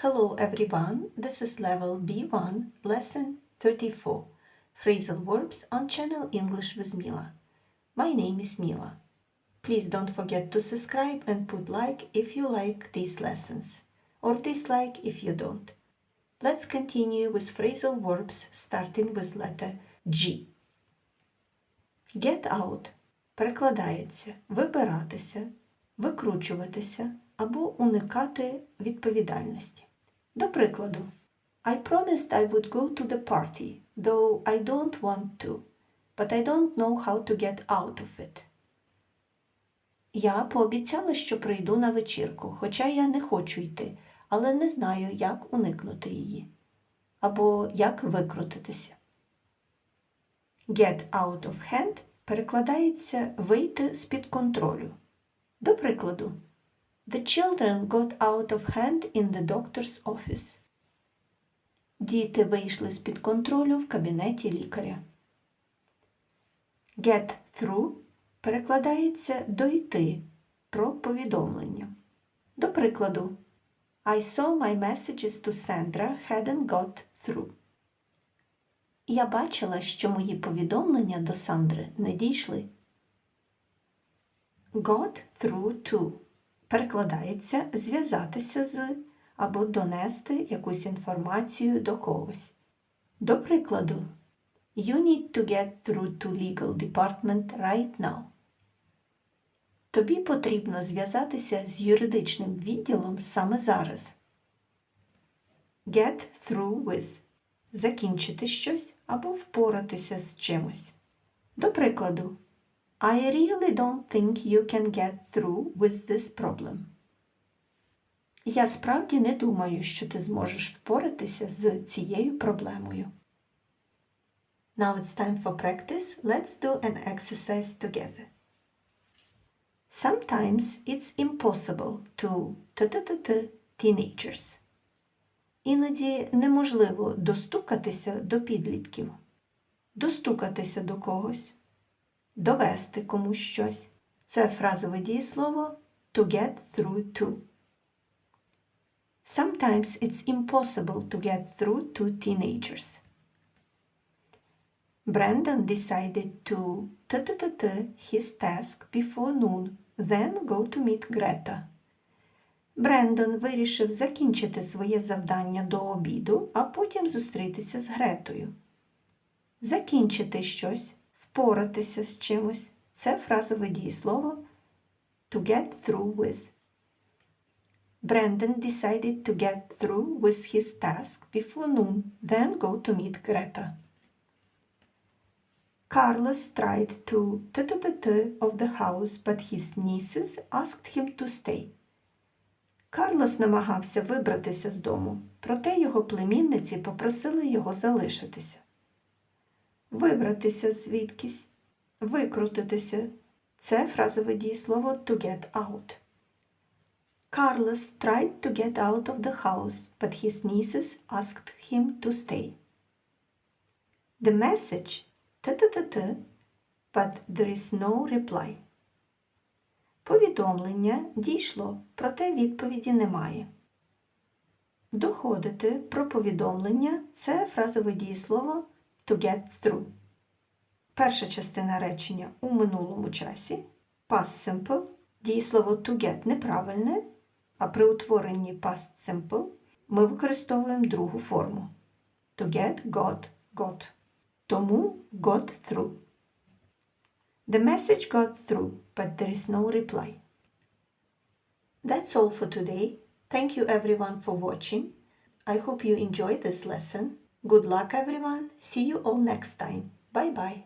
Hello everyone, this is level B1, lesson 34, phrasal verbs on channel English with Mila. My name is Mila. Please don't forget to subscribe and put like if you like these lessons, or dislike if you don't. Let's continue with phrasal verbs starting with letter G. Get out перекладається вибиратися, викручуватися або уникати відповідальності. До прикладу, I promised I would go to the party, though I don't want to, but I don't know how to get out of it. Я пообіцяла, що прийду на вечірку, хоча я не хочу йти, але не знаю, як уникнути її. Або як викрутитися. Get out of hand перекладається вийти з-під контролю. До прикладу, The children got out of hand in the doctor's office. Діти вийшли з-під контролю в кабінеті лікаря. Get through перекладається дойти про повідомлення. До прикладу, I saw my messages to Sandra hadn't got through. Я бачила, що мої повідомлення до Сандри не дійшли. Got through to перекладається зв'язатися з або донести якусь інформацію до когось. До прикладу, You need to get through to legal department right now. Тобі потрібно зв'язатися з юридичним відділом саме зараз. Get through with закінчити щось або впоратися з чимось. До прикладу, I really don't think you can get through with this problem. Я справді не думаю, що ти зможеш впоратися з цією проблемою. Now it's time for practice. Let's do an exercise together. Sometimes it's impossible to t-t-t-t teenagers. Іноді неможливо достукатися до підлітків, достукатися до когось, довести комусь щось. Це фразове дієслово to get through to. Sometimes it's impossible to get through to teenagers. Brandon decided to t-t-t-t his task before noon, then go to meet Greta. Брендон вирішив закінчити своє завдання до обіду, а потім зустрітися з Гретою. Закінчити щось, впоратися з чимось це фразове дієслово to get through with. Brandon decided to get through with his task before noon, then go to meet Greta. Carlos tried to t-t-t-t of the house, but his nieces asked him to stay. Карлос намагався вибратися з дому, проте його племінниці попросили його залишитися. Вибратися звідкись, викрутитися це фразове дієслово to get out. Carlos tried to get out of the house, but his nieces asked him to stay. The message t-t-t-t, but there is no reply. Повідомлення дійшло, проте відповіді немає. Доходити про повідомлення це фразове дієслово to get through. Перша частина речення у минулому часі. Past simple. Дієслово to get неправильне, а при утворенні past simple ми використовуємо другу форму. To get, got, got. Тому got through. The message got through, but there is no reply. That's all for today. Thank you everyone for watching. I hope you enjoyed this lesson. Good luck everyone. See you all next time. Bye bye.